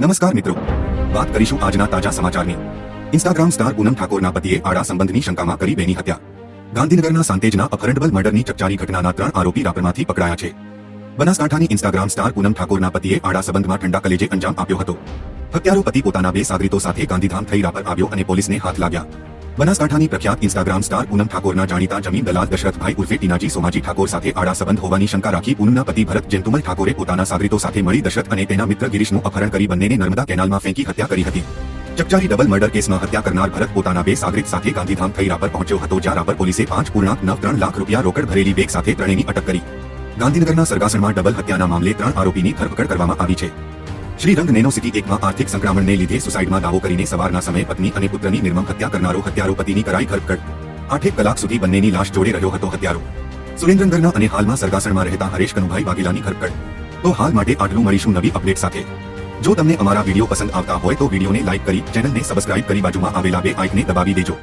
નમસ્કાર મિત્રો. વાત કરીશું આજના તાજા સમાચારની. ઇન્સ્ટાગ્રામ સ્ટાર પૂનમ ઠાકોરના પતિએ આડા સંબંધની શંકામાં કરી બેની હત્યા. ગાંધીનગરના સાંતેજના અપહરણબલ મર્ડરની ચકચારી ઘટનાના ત્રણ આરોપી રાપરમાંથી પકડાયા છે. બનાસકાંઠાની ઇન્સ્ટાગ્રામ સ્ટાર પૂનમ ઠાકોરના પતિએ આડા સંબંધમાં ઠંડા કલેજે અંજામ આપ્યો હતો. હત્યારો પતિ પોતાના બે સાગરીતો સાથે ગાંધીધામ થઈ રાપર આવ્યો અને પોલીસને હાથ લાગ્યા. બનાસકાંઠાની પ્રખ્યાત ઇન્સ્ટાગ્રામ સ્ટાર પૂનમ ઠાકોરના જાણીતા જમીન દલાલ દશરથભાઈ ઉર્ફે ટીનાજી સોમાજી ઠાકોર સાથે આડા સંબંધ હોવાની શંકા રાખી પૂનમના પતિ ભરત જેન્તુમલ ઠાકોરે પોતાના સાગરીતો સાથે મળી દશરથ અને તેના મિત્ર ગિરીશનું અપહરણ કરી બંનેને નર્મદા કેનાલમાં ફેંકી હત્યા કરી હતી. ચકચારી ડબલ મર્ડર કેસમાં હત્યા કરનાર ભરત પોતાના બે સાગરીત સાથે ગાંધીધામ થઈ રાપર પહોંચ્યો હતો, જ્યાં રાપર પોલીસે પાંચ પૂર્ણાંક નવ ત્રણ લાખ રૂપિયા રોકડ ભરેલી બેગ સાથે ત્રણેયની અટક કરી. ગાંધીનગરના સરગાસણમાં ડબલ હત્યાના મામલે ત્રણ આરોપીની ધરપકડ કરવામાં આવી છે. શ્રીરંગ નેનો સિટી એકમાં આર્થિક સંક્રમણને લીધે સુસાઇડમાં દાવો કરીને સવારના સમયે પત્ની અને પુત્રની નિર્મમ હત્યા કરનારો હત્યારો પતિની કરાઈ ધરપકડ આઠેક કલાક સુધી બંનેની લાશ જોડે રહ્યો હતો હત્યારો. સુરેન્દ્રનગરના અને હાલમાં સરગાસણમાં રહેતા હરેશ કનુભાઈ વાઘેલાની ધરપકડ તો હાલ માટે આટલું મળીશું નવી અપડેટ સાથે. જો તમને અમારા વીડિયો પસંદ આવતા હોય તો વિડીયોને લાઇક કરી, ચેનલને સબસ્ક્રાઇબ કરી બાજુમાં આવેલા બે આઇકને દબાવી દેજો.